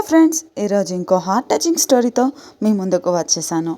Hello friends ఈరోజు ఇంకో heart touching స్టోరీతో మీ ముందుకు వచ్చేసాను.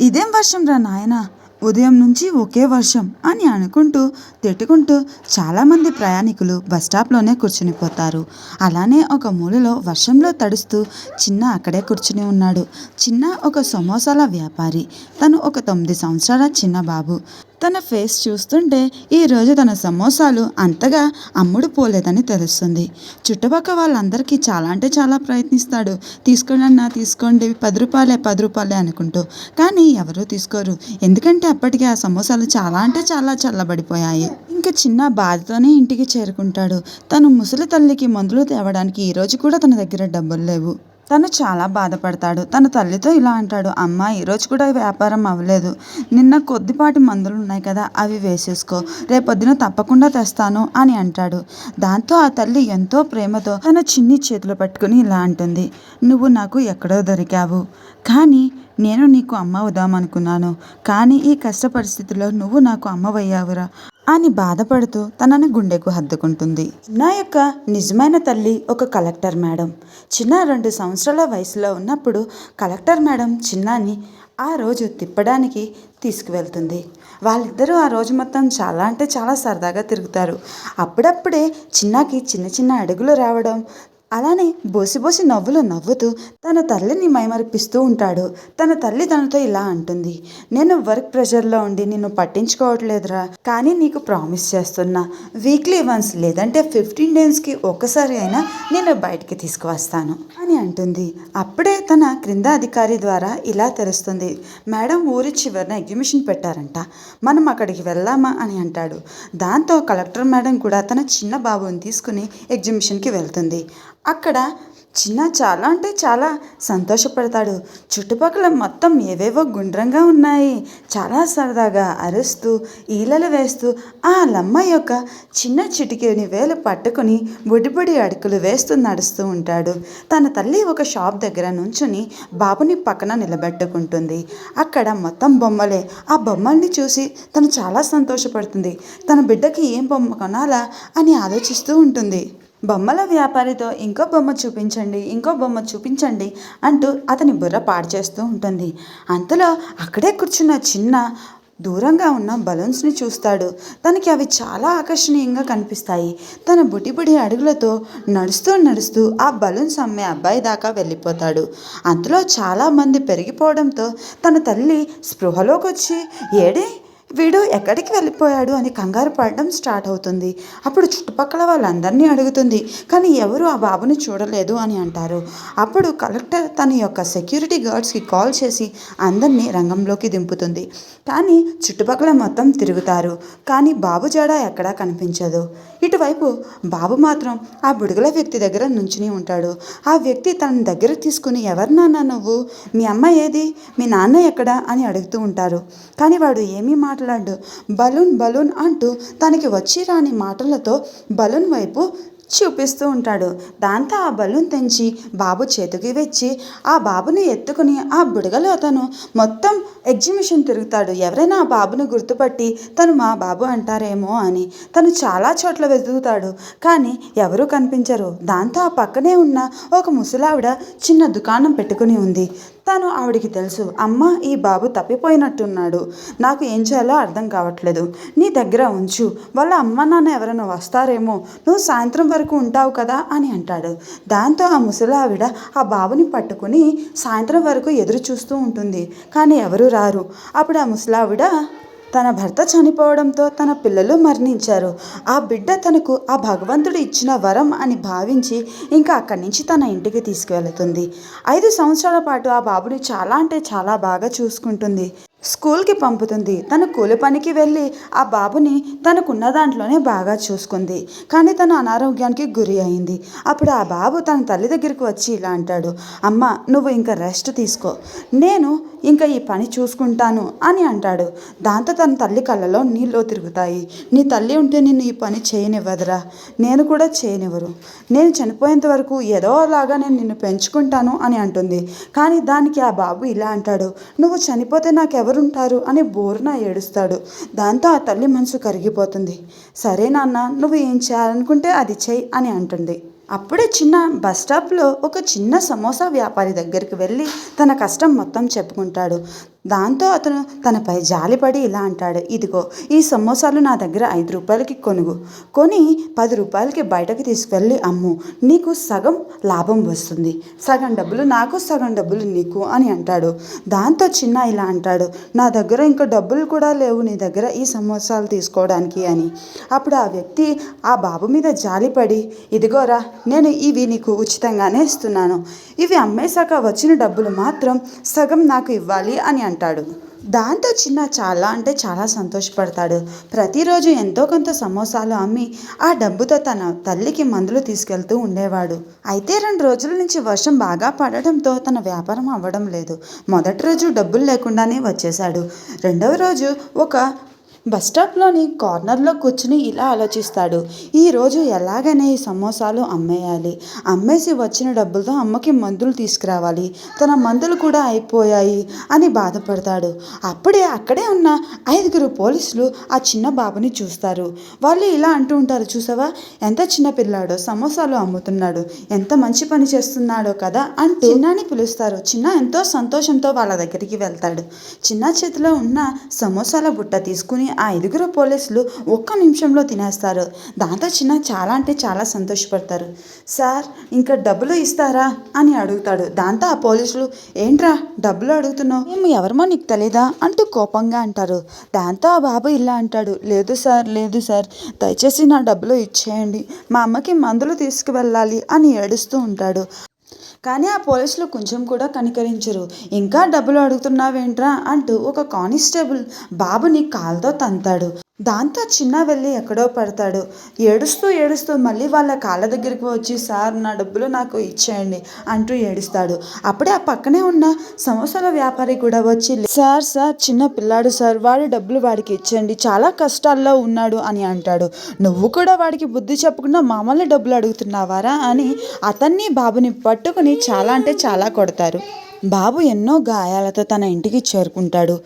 ఇదేం వర్షం రా నాయన? ఉదయం నుంచి ఒకే వర్షం అని అనుకుంటూ తిట్టుకుంటూ చాలామంది ప్రయాణికులు బస్ స్టాప్లోనే కూర్చునిపోతారు అలానే ఒక మూలలో వర్షంలో తడుస్తూ చిన్న అక్కడే కూర్చుని ఉన్నాడు. చిన్న ఒక సమోసాల వ్యాపారి. తను ఒక తొమ్మిది సంవత్సరాల చిన్న బాబు. తన ఫేస్ చూస్తుంటే ఈరోజు తన సమోసాలు అంతగా అమ్ముడు పోలేదని తెలుస్తుంది. చుట్టుపక్కల వాళ్ళందరికీ చాలా అంటే చాలా ప్రయత్నిస్తాడు. తీసుకోండి అన్న తీసుకోండి పది రూపాయలే పది రూపాయలే అనుకుంటూ. కానీ ఎవరూ తీసుకోరు. ఎందుకంటే అప్పటికే ఆ సమోసాలు చాలా అంటే చాలా చల్లబడిపోయాయి. ఇంకా చిన్న బాధతోనే ఇంటికి చేరుకుంటాడు. తను ముసలి తల్లికి మందులు తేవడానికి ఈరోజు కూడా తన దగ్గర డబ్బులు లేవు. తను చాలా బాధపడతాడు. తన తల్లితో ఇలా అంటాడు అమ్మ ఈరోజు కూడా వ్యాపారం అవ్వలేదు. నిన్న కొద్దిపాటి మందులు ఉన్నాయి కదా అవి వేసేసుకో. రేపొద్దున తప్పకుండా తెస్తాను అని అంటాడు. దాంతో ఆ తల్లి ఎంతో ప్రేమతో తన చిన్ని చేతులు పట్టుకుని ఇలా అంటుంది నువ్వు నాకు ఎక్కడో దొరికావు. కానీ నేను నీకు అమ్మ అవుదామనుకున్నాను. కానీ ఈ కష్ట పరిస్థితిలో నువ్వు నాకు అమ్మవయ్యావురా. అని బాధపడుతూ తనని గుండెకు హద్దుకుంటుంది నా యొక్క నిజమైన తల్లి ఒక కలెక్టర్ మేడం. చిన్న రెండు సంవత్సరాల వయసులో ఉన్నప్పుడు కలెక్టర్ మేడం చిన్నాని ఆ రోజు తిప్పడానికి తీసుకువెళ్తుంది. వాళ్ళిద్దరూ ఆ రోజు మొత్తం చాలా అంటే చాలా సరదాగా తిరుగుతారు. అప్పుడప్పుడే చిన్నాకి చిన్న చిన్న అడుగులు రావడం అలానే బోసిబోసి నవ్వులు నవ్వుతూ తన తల్లిని మైమరిపిస్తూ ఉంటాడు. తన తల్లి తనతో ఇలా అంటుంది. నేను వర్క్ ప్రెషర్లో ఉండి నిన్ను పట్టించుకోవట్లేదురా కానీ నీకు ప్రామిస్ చేస్తున్నా. వీక్లీ వన్స్ లేదంటే ఫిఫ్టీన్ డేస్కి ఒకసారి అయినా నేను బయటికి తీసుకువస్తాను అని అంటుంది. అప్పుడే తన క్రింద అధికారి ద్వారా ఇలా తెలుస్తుంది. మేడం ఊరి చివరన ఎగ్జిబిషన్ పెట్టారంట. మనం అక్కడికి వెళ్దామా అని అంటాడు. దాంతో కలెక్టర్ మేడం కూడా తన చిన్న బాబుని తీసుకుని ఎగ్జిబిషన్కి వెళ్తుంది. అక్కడ చిన్న చాలా అంటే చాలా సంతోషపడతాడు. చుట్టుపక్కల మొత్తం ఏవేవో గుండ్రంగా ఉన్నాయి. చాలా సరదాగా అరుస్తూ ఈలలు వేస్తూ ఆ లమ్మ యొక్క చిన్న చిటికిని వేలు పట్టుకుని బుడిబుడి అడుకులు వేస్తూ నడుస్తూ ఉంటాడు. తన తల్లి ఒక షాప్ దగ్గర నుంచుని బాబుని పక్కన నిలబెట్టుకుంటుంది. అక్కడ మొత్తం బొమ్మలే. ఆ బొమ్మల్ని చూసి తను చాలా సంతోషపడుతుంది. తన బిడ్డకి ఏం బొమ్మ కొనాలా అని ఆలోచిస్తూ ఉంటుంది. బొమ్మల వ్యాపారితో ఇంకో బొమ్మ చూపించండి ఇంకో బొమ్మ చూపించండి అంటూ అతని బుర్ర పాడు చేస్తూ ఉంటుంది. అంతలో అక్కడే కూర్చున్న చిన్న దూరంగా ఉన్న బలూన్స్ని చూస్తాడు. తనకి అవి చాలా ఆకర్షణీయంగా కనిపిస్తాయి. తన బుటిబుడి అడుగులతో నడుస్తూ నడుస్తూ ఆ బలూన్స్ అమ్మే అబ్బాయి దాకా వెళ్ళిపోతాడు. అంతలో చాలామంది పెరిగిపోవడంతో తన తల్లి స్పృహలోకి వచ్చి ఏడే వీడు ఎక్కడికి వెళ్ళిపోయాడు అని కంగారు పడడం స్టార్ట్ అవుతుంది. అప్పుడు చుట్టుపక్కల వాళ్ళందరినీ అడుగుతుంది కానీ ఎవరు ఆ బాబుని చూడలేదు అని అంటారు. అప్పుడు కలెక్టర్ తన యొక్క సెక్యూరిటీ గార్డ్స్కి కాల్ చేసి అందరినీ రంగంలోకి దింపుతుంది. కానీ చుట్టుపక్కల మొత్తం తిరుగుతారు. కానీ బాబు జాడ ఎక్కడా కనిపించదు. ఇటువైపు బాబు మాత్రం ఆ బుడుగుల వ్యక్తి దగ్గర నుంచుని ఉంటాడు. ఆ వ్యక్తి తన దగ్గర తీసుకుని ఎవరు నాన్న నువ్వు? మీ అమ్మ ఏది? మీ నాన్న ఎక్కడా? అని అడుగుతూ ఉంటారు. కానీ వాడు ఏమీ మాట్లాడు. బలూన్ బలూన్ అంటూ తనకి వచ్చి రాని మాటలతో బలూన్ వైపు చూపిస్తూ ఉంటాడు. దాంతో ఆ బలూన్ తెంచి బాబు చేతికి వచ్చి ఆ బాబుని ఎత్తుకుని ఆ బుడగలో అతను మొత్తం ఎగ్జిబిషన్ తిరుగుతాడు. ఎవరైనా ఆ బాబుని గుర్తుపట్టి తను మా బాబు అంటారేమో అని తను చాలా చోట్ల వెతుకుతాడు. కానీ ఎవరూ కనిపించరు. దాంతో ఆ పక్కనే ఉన్న ఒక ముసలావిడ చిన్న దుకాణం పెట్టుకుని ఉంది. తను ఆవిడికి తెలుసు అమ్మ ఈ బాబు తప్పిపోయినట్టున్నాడు. నాకు ఏం చేయాలో అర్థం కావట్లేదు. నీ దగ్గర ఉంచు. వాళ్ళ అమ్మ నాన్న ఎవరైనా వస్తారేమో. నువ్వు సాయంత్రం వరకు ఉంటావు కదా అని అంటాడు. దాంతో ఆ ముసలావిడ ఆ బాబుని పట్టుకుని సాయంత్రం వరకు ఎదురు చూస్తూ ఉంటుంది. కానీ ఎవరు రారు. అప్పుడు ఆ ముసలావిడ తన భర్త చనిపోవడంతో తన పిల్లలు మరణించారు. ఆ బిడ్డ తనకు ఆ భగవంతుడు ఇచ్చిన వరం అని భావించి ఇంకా అక్కడి నుంచి తన ఇంటికి తీసుకువెళుతుంది ఐదు సంవత్సరాల పాటు ఆ బాబుని చాలా అంటే చాలా బాగా చూసుకుంటుంది. స్కూల్కి పంపుతుంది. తను కూలి పనికి వెళ్ళి ఆ బాబుని తనకున్న దాంట్లోనే బాగా చూసుకుంది. కానీ తను అనారోగ్యానికి గురి అయింది. అప్పుడు ఆ బాబు తన తల్లి దగ్గరికి వచ్చి ఇలా అంటాడు అమ్మ నువ్వు ఇంకా రెస్ట్ తీసుకో. నేను ఇంకా ఈ పని చూసుకుంటాను అని అంటాడు. దాంతో తన తల్లి కళ్ళలో నీళ్ళు తిరుగుతాయి. నీ తల్లి ఉంటే నిన్ను ఈ పని చేయనివ్వదురా. నేను కూడా చేయనివ్వరు. నేను చనిపోయేంత వరకు ఏదోలాగా నేను నిన్ను పెంచుకుంటాను అని అంటుంది. కానీ దానికి ఆ బాబు ఇలా అంటాడు. నువ్వు చనిపోతే నాకెవరుంటారు? అని బోరున ఏడుస్తాడు. దాంతో ఆ తల్లి మనసు కరిగిపోతుంది. సరే నాన్న నువ్వు ఏం చేయాలనుకుంటే అది చెయ్యి అని అంటుంది. అప్పుడే చిన్న బస్ స్టాప్లో ఒక చిన్న సమోసా వ్యాపారి దగ్గరికి వెళ్ళి తన కష్టం మొత్తం చెప్పుకుంటాడు. దాంతో అతను తనపై జాలిపడి ఇలా అంటాడు ఇదిగో ఈ సమోసాలు నా దగ్గర ఐదు రూపాయలకి కొనుగు. కొని పది రూపాయలకి బయటకు తీసుకెళ్ళి అమ్ము. నీకు సగం లాభం వస్తుంది. సగం డబ్బులు నాకు సగం డబ్బులు నీకు అని అంటాడు. దాంతో చిన్న ఇలా అంటాడు నా దగ్గర ఇంకా డబ్బులు కూడా లేవు నీ దగ్గర ఈ సమోసాలు తీసుకోవడానికి అని. అప్పుడు ఆ వ్యక్తి ఆ బాబు మీద జాలిపడి ఇదిగోరా నేను ఇవి నీకు ఉచితంగానే ఇస్తున్నాను. ఇవి అమ్మేశాక వచ్చిన డబ్బులు మాత్రం సగం నాకు ఇవ్వాలి అని అంటాడు. దాంతో చిన్న చాలా అంటే చాలా సంతోషపడతాడు. ప్రతిరోజు ఎంతో కొంత సమోసాలు అమ్మి ఆ డబ్బుతో తన తల్లికి మందులు తీసుకెళ్తూ ఉండేవాడు. అయితే రెండు రోజుల నుంచి వర్షం బాగా పడడంతో తన వ్యాపారం అవ్వడం లేదు. మొదటి రోజు డబ్బులు లేకుండానే వచ్చేశాడు. రెండవ రోజు ఒక బస్ స్టాప్లోని కార్నర్లో కూర్చుని ఇలా ఆలోచిస్తాడు. ఈరోజు ఎలాగైనా ఈ సమోసాలు అమ్మేయాలి. అమ్మేసి వచ్చిన డబ్బులతో అమ్మకి మందులు తీసుకురావాలి. తన మందులు కూడా అయిపోయాయి అని బాధపడతాడు. అప్పుడే అక్కడే ఉన్న ఐదుగురు పోలీసులు ఆ చిన్న బాబుని చూస్తారు. వాళ్ళు ఇలా అంటూ ఉంటారు చూసావా? ఎంత చిన్న పిల్లాడో సమోసాలు అమ్ముతున్నాడు. ఎంత మంచి పని చేస్తున్నాడో కదా అని చిన్నాని పిలుస్తారు. చిన్న ఎంతో సంతోషంతో వాళ్ళ దగ్గరికి వెళ్తాడు. చిన్న చేతిలో ఉన్న సమోసాల బుట్ట తీసుకుని ఆ ఐదుగురు పోలీసులు ఒక్క నిమిషంలో తినేస్తారు. దాంతో చిన్న చాలా అంటే చాలా సంతోషపడతారు. సార్ ఇంకా డబ్బులు ఇస్తారా? అని అడుగుతాడు. దాంతో ఆ పోలీసులు ఏంట్రా డబ్బులు అడుగుతున్నావు? మేము ఎవరమో నీకు తెలీదా? అంటూ కోపంగా అంటారు. దాంతో ఆ బాబు ఇలా అంటాడు. లేదు సార్ లేదు సార్. దయచేసి నా డబ్బులు ఇచ్చేయండి. మా అమ్మకి మందులు తీసుకువెళ్ళాలి అని ఏడుస్తూ ఉంటాడు. కానీ ఆ పోలీసులు కొంచెం కూడా కనికరించరు. ఇంకా డబ్బులు అడుగుతున్నావేంట్రా? అంటూ ఒక కానిస్టేబుల్ బాబుని కాలుతో తంతాడు. దాంతో చిన్న వెళ్ళి ఎక్కడో పడతాడు. ఏడుస్తూ ఏడుస్తూ మళ్ళీ వాళ్ళ కాళ్ళ దగ్గరికి వచ్చి సార్ నా డబ్బులు నాకు ఇచ్చేయండి అంటూ ఏడుస్తాడు. అప్పుడే ఆ పక్కనే ఉన్న సమోసాల వ్యాపారి కూడా వచ్చి సార్ సార్ చిన్న పిల్లాడు సార్ వాడి డబ్బులు వాడికి ఇచ్చేయండి చాలా కష్టాల్లో ఉన్నాడు అని అంటాడు. నువ్వు కూడా వాడికి బుద్ధి చెప్పకుండా మామూలు డబ్బులు అడుగుతున్నావారా అని అతన్ని బాబుని పట్టుకుని చాలా అంటే చాలా కొడతారు. బాబు ఎన్నో గాయాలతో తన ఇంటికి చేరుకుంటాడు.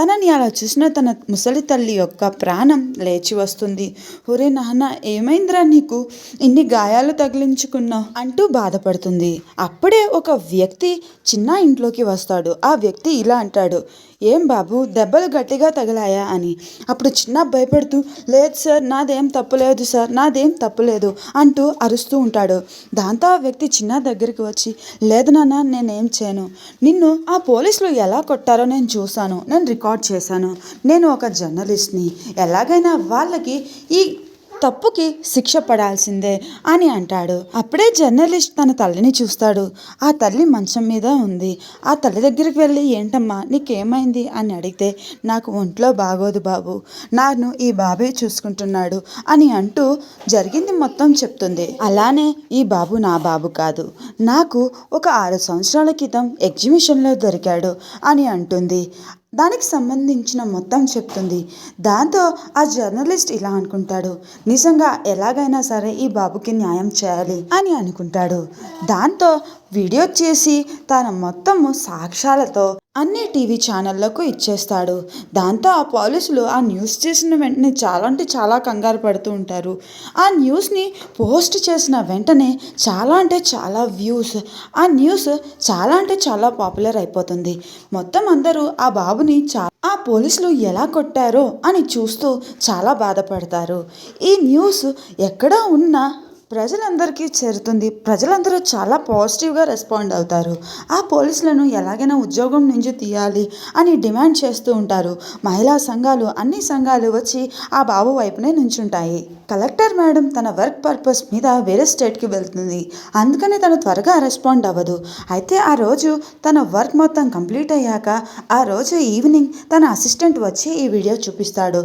తనని అలా చూసిన తన ముసలి తల్లి యొక్క ప్రాణం లేచి వస్తుంది. ఒరే నాన్న ఏమైందిరా నీకు? ఇన్ని గాయాలు తగిలించుకున్నావు అంటూ బాధపడుతుంది. అప్పుడే ఒక వ్యక్తి చిన్న ఇంట్లోకి వస్తాడు. ఆ వ్యక్తి ఇలా అంటాడు ఏం బాబు దెబ్బలు గట్టిగా తగిలాయా అని. అప్పుడు చిన్న భయపడుతూ లేదు సార్ నాదేం తప్పులేదు సార్ నాదేం తప్పులేదు అంటూ అరుస్తూ ఉంటాడు. దాంతో ఆ వ్యక్తి చిన్న దగ్గరికి వచ్చి లేదు నాన్న నేనేం చేయను. నిన్ను ఆ పోలీసులు ఎలా కొట్టారో నేను చూశాను. నేను రికార్డ్ చేశాను. నేను ఒక జర్నలిస్ట్ని. ఎలాగైనా వాళ్ళకి ఈ తప్పుకి శిక్ష పడాల్సిందే అని అంటాడు. అప్పుడే జర్నలిస్ట్ తన తల్లిని చూస్తాడు. ఆ తల్లి మంచం మీద ఉంది. ఆ తల్లి దగ్గరికి వెళ్ళి ఏంటమ్మా నీకేమైంది? అని అడిగితే నాకు ఒంట్లో బాగోదు బాబు. నన్ను ఈ బాబే చూసుకుంటున్నాడు అని అంటూ జరిగింది మొత్తం చెప్తుంది. అలానే ఈ బాబు నా బాబు కాదు. నాకు ఒక ఆరు సంవత్సరాల క్రితం ఎగ్జిబిషన్లో దొరికాడు అని అంటుంది. దానికి సంబంధించిన మొత్తం చెప్తుంది. దాంతో ఆ జర్నలిస్ట్ ఇలా అనుకుంటాడు నిజంగా ఎలాగైనా సరే ఈ బాబుకి న్యాయం చేయాలి అని అనుకుంటాడు. దాంతో వీడియో చేసి తన మొత్తము సాక్ష్యాలతో అన్ని టీవీ ఛానళ్ళకు ఇచ్చేస్తాడు. దాంతో ఆ పోలీసులు ఆ న్యూస్ చేసిన వెంటనే చాలా అంటే చాలా కంగారు పడుతూ ఉంటారు. ఆ న్యూస్ని పోస్ట్ చేసిన వెంటనే చాలా అంటే చాలా వ్యూస్ ఆ న్యూస్ చాలా అంటే చాలా పాపులర్ అయిపోతుంది. మొత్తం అందరూ ఆ బాబుని చా ఆ పోలీసులు ఎలా కొట్టారో అని చూస్తూ చాలా బాధపడతారు. ఈ న్యూస్ ఎక్కడ ఉన్నా ప్రజలందరికీ చేరుతుంది. ప్రజలందరూ చాలా పాజిటివ్గా రెస్పాండ్ అవుతారు. ఆ పోలీసులను ఎలాగైనా ఉద్యోగం నుంచి తీయాలి అని డిమాండ్ చేస్తూ ఉంటారు. మహిళా సంఘాలు అన్ని సంఘాలు వచ్చి ఆ బాబు వైపునే నుంచుంటాయి. కలెక్టర్ మేడం తన వర్క్ పర్పస్ మీద వేరే స్టేట్కి వెళ్తుంది. అందుకని తను త్వరగా రెస్పాండ్ అవ్వదు. అయితే ఆ రోజు తన వర్క్ మొత్తం కంప్లీట్ అయ్యాక ఆ రోజు ఈవినింగ్ తన అసిస్టెంట్ వచ్చి ఈ వీడియో చూపిస్తాడు.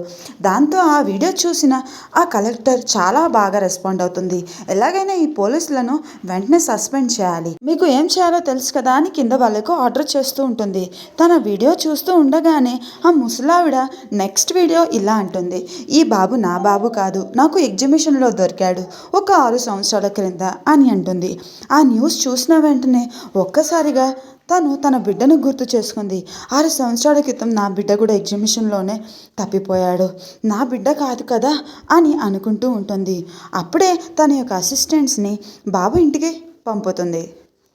దాంతో ఆ వీడియో చూసిన ఆ కలెక్టర్ చాలా బాగా రెస్పాండ్ అవుతుంది. ఎలాగైనా ఈ పోలీసులను వెంటనే సస్పెండ్ చేయాలి. మీకు ఏం చేయాలో తెలుసు కదా అని కింద వాళ్ళకు ఆర్డర్ చేస్తూ ఉంటుంది. తన వీడియో చూస్తూ ఉండగానే ఆ ముసలావిడ నెక్స్ట్ వీడియో ఇలా అంటుంది. ఈ బాబు నా బాబు కాదు. నాకు నాకు ఎగ్జిబిషన్లో దొరికాడు. ఒక ఆరు సంవత్సరాల క్రింద అని అంటుంది. ఆ న్యూస్ చూసిన వెంటనే ఒక్కసారిగా తను తన బిడ్డను గుర్తు చేసుకుంది. ఆరు సంవత్సరాల క్రితం నా బిడ్డ కూడా ఎగ్జిబిషన్లోనే తప్పిపోయాడు. నా బిడ్డ కాదు కదా అని అనుకుంటూ ఉంటుంది. అప్పుడే తన యొక్క అసిస్టెంట్స్ని బాబు ఇంటికి పంపుతుంది.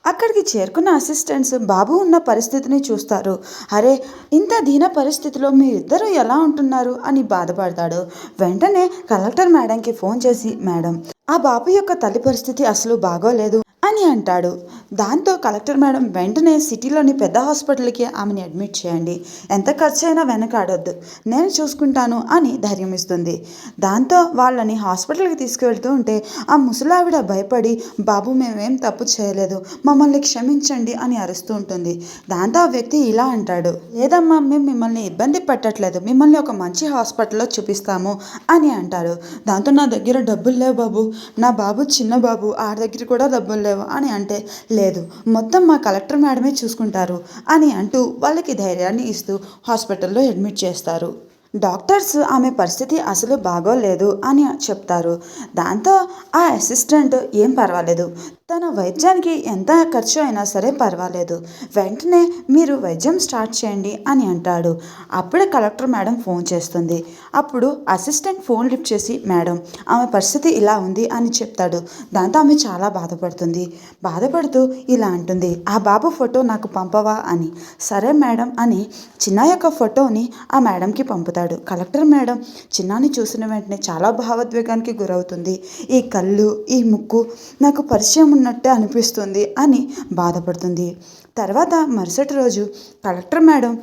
అక్కడికి చేరుకున్న అసిస్టెంట్స్ బాబు ఉన్న పరిస్థితిని చూస్తారు. అరే ఇంత దీన పరిస్థితిలో మీరిద్దరూ ఎలా ఉంటున్నారు? అని బాధపడతాడు. వెంటనే కలెక్టర్ మేడంకి ఫోన్ చేసి మేడం ఆ బాబు యొక్క తల్లి పరిస్థితి అసలు బాగోలేదు. అని అంటాడు. దాంతో కలెక్టర్ మేడం వెంటనే సిటీలోని పెద్ద హాస్పిటల్కి ఆమెని అడ్మిట్ చేయండి. ఎంత ఖర్చు అయినా వెనకాడొద్దు. నేను చూసుకుంటాను అని ధైర్యం ఇస్తుంది. దాంతో వాళ్ళని హాస్పిటల్కి తీసుకువెళ్తూ ఉంటే ఆ ముసలావిడ భయపడి బాబు మేమేం తప్పు చేయలేదు. మమ్మల్ని క్షమించండి అని అరుస్తూ ఉంటుంది. దాంతో ఆ వ్యక్తి ఇలా అంటాడు. లేదమ్మా మేము మిమ్మల్ని ఇబ్బంది పెట్టట్లేదు. మిమ్మల్ని ఒక మంచి హాస్పిటల్లో చూపిస్తాము అని అంటారు. దాంతో నా దగ్గర డబ్బులు లేవు బాబు. నా బాబు చిన్న బాబు. ఆ దగ్గర కూడా డబ్బులు లేవు. అని అంటే లేదు మొత్తం మా కలెక్టర్ మేడమే చూసుకుంటారు అని అంటూ వాళ్ళకి ధైర్యాన్ని ఇస్తూ హాస్పిటల్లో అడ్మిట్ చేస్తారు. డాక్టర్స్ ఆమె పరిస్థితి అసలు బాగోలేదు అని చెప్తారు. దాంతో ఆ అసిస్టెంట్ ఏం పర్వాలేదు తన వైద్యానికి ఎంత ఖర్చు అయినా సరే పర్వాలేదు. వెంటనే మీరు వైద్యం స్టార్ట్ చేయండి అని అంటాడు. అప్పుడే కలెక్టర్ మేడం ఫోన్ చేస్తుంది. అప్పుడు అసిస్టెంట్ ఫోన్ లిఫ్ట్ చేసి మేడం ఆమె పరిస్థితి ఇలా ఉంది అని చెప్తాడు. దాంతో ఆమె చాలా బాధపడుతుంది. బాధపడుతూ ఇలా అంటుంది ఆ బాబు ఫోటో నాకు పంపవా అని. సరే మేడం అని చిన్న యొక్క ఫోటోని ఆ మేడంకి పంపుతాడు. కలెక్టర్ మేడం చిన్నాని చూసిన వెంటనే చాలా భావోద్వేగానికి గురవుతుంది. ఈ కళ్ళు ఈ ముక్కు నాకు పరిచయం ఉన్నట్టే అనిపిస్తుంది అని బాధపడుతుంది. తర్వాత మరుసటి రోజు కలెక్టర్ మేడం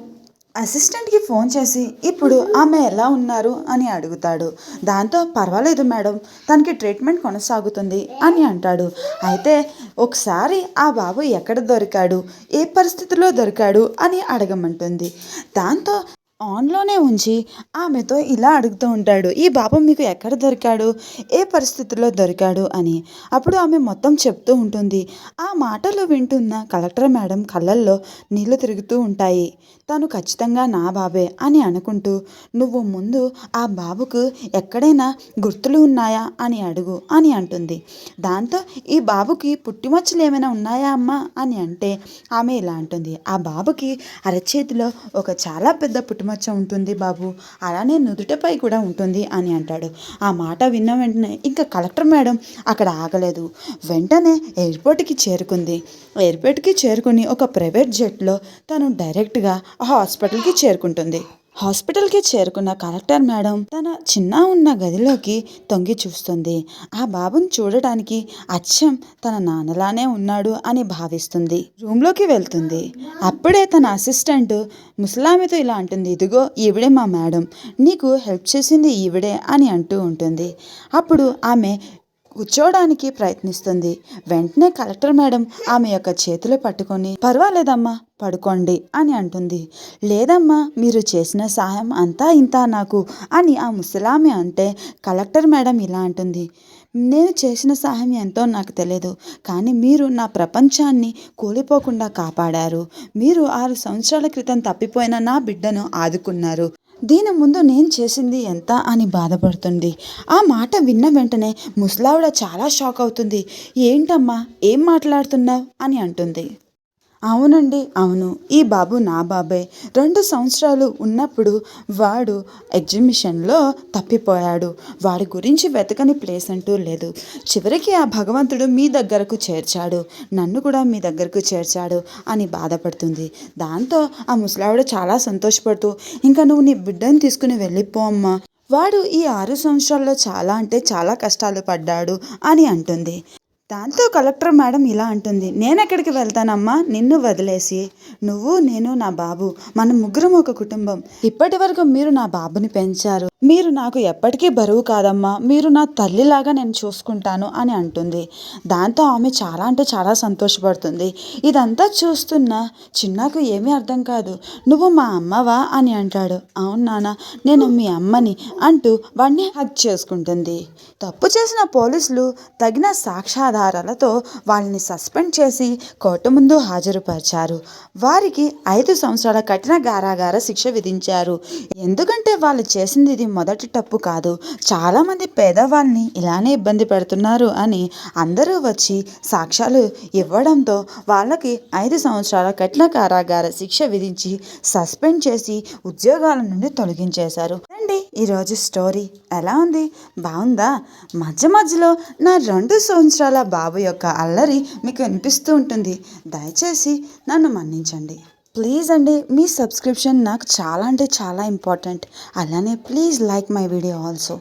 అసిస్టెంట్కి ఫోన్ చేసి ఇప్పుడు ఆమె ఎలా ఉన్నారు? అని అడుగుతాడు. దాంతో పర్వాలేదు మేడం తనకి ట్రీట్మెంట్ కొనసాగుతుంది అని అంటాడు. అయితే ఒకసారి ఆ బాబు ఎక్కడ దొరికాడు ఏ పరిస్థితిలో దొరికాడు? అని అడగమంటుంది. దాంతో ఆన్లోనే ఉంచి ఆమెతో ఇలా అడుగుతూ ఉంటాడు ఈ బాబు మీకు ఎక్కడ దొరికాడు? ఏ పరిస్థితుల్లో దొరికాడు? అని. అప్పుడు ఆమె మొత్తం చెప్తూ ఉంటుంది ఆ మాటలు వింటున్న కలెక్టర్ మేడం కళ్ళల్లో నీళ్ళు తిరుగుతూ ఉంటాయి. తను ఖచ్చితంగా నా బాబే అని అనుకుంటూ నువ్వు ముందు ఆ బాబుకు ఎక్కడైనా గుర్తులు ఉన్నాయా? అని అడుగు అని అంటుంది. దాంతో ఈ బాబుకి పుట్టిమచ్చలు ఏమైనా ఉన్నాయా అమ్మా? అని అంటే ఆమె ఇలా అంటుంది ఆ బాబుకి అరచేతిలో ఒక చాలా పెద్ద మచ్చ ఉంటుంది బాబు. అలానే నుదుటపై కూడా ఉంటుంది అని అంటాడు. ఆ మాట విన్న వెంటనే ఇంకా కలెక్టర్ మేడం అక్కడ ఆగలేదు. వెంటనే ఎయిర్పోర్ట్కి చేరుకుంది. ఎయిర్పోర్ట్కి చేరుకుని ఒక ప్రైవేట్ జెట్లో తను డైరెక్ట్గా ఆ హాస్పిటల్కి చేరుకుంటుంది. హాస్పిటల్కి చేరుకున్న కలెక్టర్ మేడం తన చిన్న ఉన్న గదిలోకి తొంగి చూస్తుంది. ఆ బాబుని చూడటానికి అచ్చం తన నాన్నలానే ఉన్నాడు అని భావిస్తుంది. రూమ్లోకి వెళ్తుంది. అప్పుడే తన అసిస్టెంట్ ముసలామితో ఇలా అంటుంది ఇదిగో ఈవిడే మా మేడం. నీకు హెల్ప్ చేసింది ఈవిడే అని అంటూ ఉంటుంది. అప్పుడు ఆమె కూర్చోవడానికి ప్రయత్నిస్తుంది. వెంటనే కలెక్టర్ మేడం ఆమె యొక్క చేతులు పట్టుకొని పర్వాలేదమ్మా పడుకోండి అని అంటుంది. లేదమ్మా మీరు చేసిన సహాయం అంతా ఇంత నాకు అని ఆ ముసలామె అంటే కలెక్టర్ మేడం ఇలా అంటుంది. నేను చేసిన సహాయం ఎంతో నాకు తెలియదు కానీ మీరు నా ప్రపంచాన్ని కూలిపోకుండా కాపాడారు. మీరు ఆరు సంవత్సరాల క్రితం తప్పిపోయిన నా బిడ్డను ఆదుకున్నారు. దీని ముందు నేను చేసింది ఎంత అని బాధపడుతుంది. ఆ మాట విన్న వెంటనే ముసలావిడ చాలా షాక్ అవుతుంది. ఏంటమ్మా? ఏం మాట్లాడుతున్నావు? అని అంటుంది. అవునండి అవును. ఈ బాబు నా బాబే. రెండు సంవత్సరాలు ఉన్నప్పుడు వాడు ఎగ్జిబిషన్లో తప్పిపోయాడు. వాడి గురించి వెతకని ప్లేస్ అంటూ లేదు. చివరికి ఆ భగవంతుడు మీ దగ్గరకు చేర్చాడు. నన్ను కూడా మీ దగ్గరకు చేర్చాడు అని బాధపడుతుంది. దాంతో ఆ ముసలావిడ చాలా సంతోషపడుతూ ఇంకా నువ్వు నీ బిడ్డను తీసుకుని వెళ్ళిపో అమ్మా. వాడు ఈ ఆరు సంవత్సరాల్లో చాలా అంటే చాలా కష్టాలు పడ్డాడు అని అంటుంది. దాంతో కలెక్టర్ మేడం ఇలా అంటుంది నేను ఎక్కడికి వెళ్తానమ్మా? నిన్ను వదిలేసి. నువ్వు నేను నా బాబు. మన ముగ్గురం ఒక కుటుంబం. ఇప్పటి వరకు మీరు నా బాబుని పెంచారు. మీరు నాకు ఎప్పటికీ బరువు కాదమ్మా. మీరు నా తల్లిలాగా నేను చూసుకుంటాను అని అంటుంది. దాంతో ఆమె చాలా అంటే చాలా సంతోషపడుతుంది. ఇదంతా చూస్తున్న చిన్నాకు ఏమీ అర్థం కాదు. నువ్వు మా అమ్మవా? అని అంటాడు. అవును నాన్న నేను మీ అమ్మని అంటూ వాడిని హక్ చేసుకుంటుంది. తప్పు చేసిన పోలీసులు తగిన సాక్షాత్ ఆధారాలతో వాళ్ళని సస్పెండ్ చేసి కోర్టు ముందు హాజరుపరిచారు. వారికి ఐదు సంవత్సరాల కఠిన కారాగార శిక్ష విధించారు. ఎందుకంటే వాళ్ళు చేసింది ఇది ఇది మొదటి తప్పు కాదు. చాలామంది పేదవాళ్ళని ఇలానే ఇబ్బంది పెడుతున్నారు అని అందరూ వచ్చి సాక్ష్యాలు ఇవ్వడంతో వాళ్ళకి ఐదు సంవత్సరాల కఠిన కారాగార శిక్ష విధించి సస్పెండ్ చేసి ఉద్యోగాల నుండి తొలగించేశారు. అండి ఈరోజు స్టోరీ ఎలా ఉంది? బాగుందా? మధ్య మధ్యలో నా రెండు సంవత్సరాల బాబు యొక్క అల్లరి మీకు వినిపిస్తూ ఉంటుంది. దయచేసి నన్ను మన్నించండి. ప్లీజ్ అండి మీ సబ్స్క్రిప్షన్ నాకు చాలా అంటే చాలా ఇంపార్టెంట్. అలానే please like my video also.